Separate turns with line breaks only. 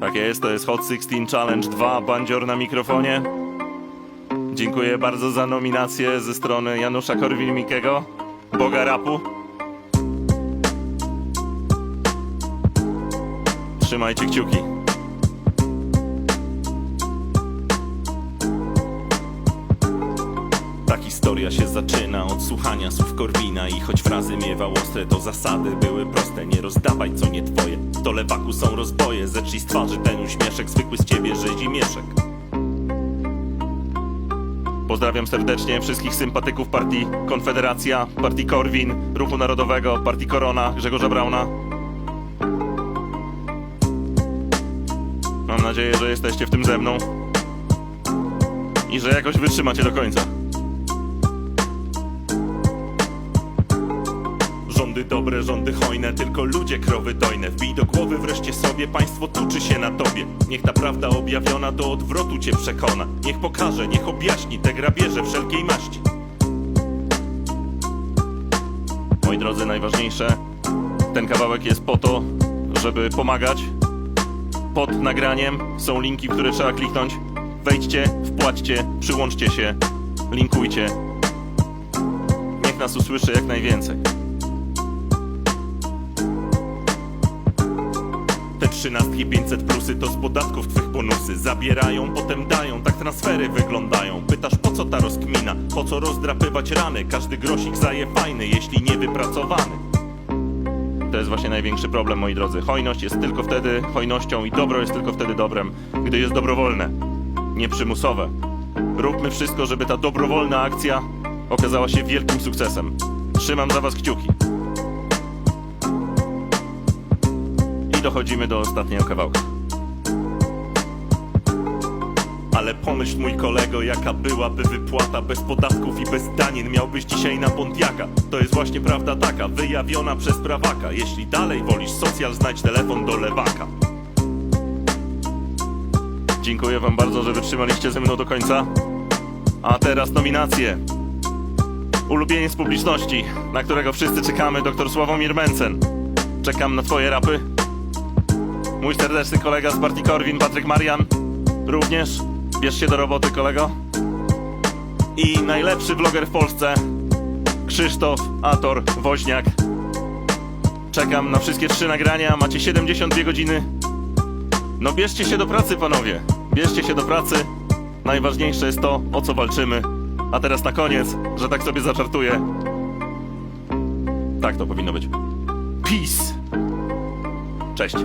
Tak jest, to jest Hot 16 Challenge 2, bandzior na mikrofonie. Dziękuję bardzo za nominację ze strony Janusza Korwin-Mikkego, Boga Rapu. Trzymajcie kciuki. Ta historia się zaczyna od słuchania słów Korwina I choć frazy miewał ostre, to zasady były proste Nie rozdawaj co to lewaku są rozboje. Zetrzyj z twarzy ten uśmieszek, zwykły z ciebie rzezi mieszek. Pozdrawiam serdecznie wszystkich sympatyków partii Konfederacja, partii Korwin, Ruchu Narodowego, partii Korona, Grzegorza Brauna. Mam nadzieję, że jesteście w tym ze mną i że jakoś wytrzymacie do końca. Rządy dobre, rządy hojne, tylko ludzie krowy dojne. Wbij do głowy wreszcie sobie, państwo tuczy się na tobie. Niech ta prawda objawiona do odwrotu cię przekona. Niech pokaże, niech objaśni te grabieże wszelkiej maści. Moi drodzy, najważniejsze, ten kawałek jest po to, żeby pomagać. Pod nagraniem są linki, które trzeba kliknąć. Wejdźcie, wpłaćcie, przyłączcie się, linkujcie. Nas usłyszy jak najwięcej. Trzynastki 500 plusy to z podatków twych bonusy. Zabierają, potem dają, tak transfery wyglądają. Pytasz po co ta rozkmina, po co rozdrapywać rany? Każdy grosik zaje fajny, jeśli nie wypracowany To jest właśnie największy problem, moi drodzy. Hojność jest tylko wtedy hojnością i dobro jest tylko wtedy dobrem Gdy jest dobrowolne, nie przymusowe Róbmy wszystko, żeby ta dobrowolna akcja okazała się wielkim sukcesem. Trzymam za was kciuki Dochodzimy do ostatniego kawałka. Ale pomyśl mój kolego, jaka byłaby wypłata bez podatków i bez danin miałbyś dzisiaj na Pontiaka. To jest właśnie prawda taka, wyjawiona przez prawaka. Jeśli dalej wolisz socjal, znajdź telefon do lewaka. Dziękuję wam bardzo, że wytrzymaliście ze mną do końca. A teraz nominacje. Ulubieniec publiczności, na którego wszyscy czekamy, dr Sławomir Mencen. Czekam na twoje rapy. Mój serdeczny kolega z partii Korwin, Patryk Marian. Również. Bierz się do roboty, kolego. I najlepszy vloger w Polsce. Krzysztof Ator Woźniak. Czekam na wszystkie trzy nagrania. Macie 72 godziny. No bierzcie się do pracy, panowie. Bierzcie się do pracy. Najważniejsze jest to, o co walczymy. A teraz na koniec, że tak sobie zaczartuję. Tak to powinno być. Peace. Cześć.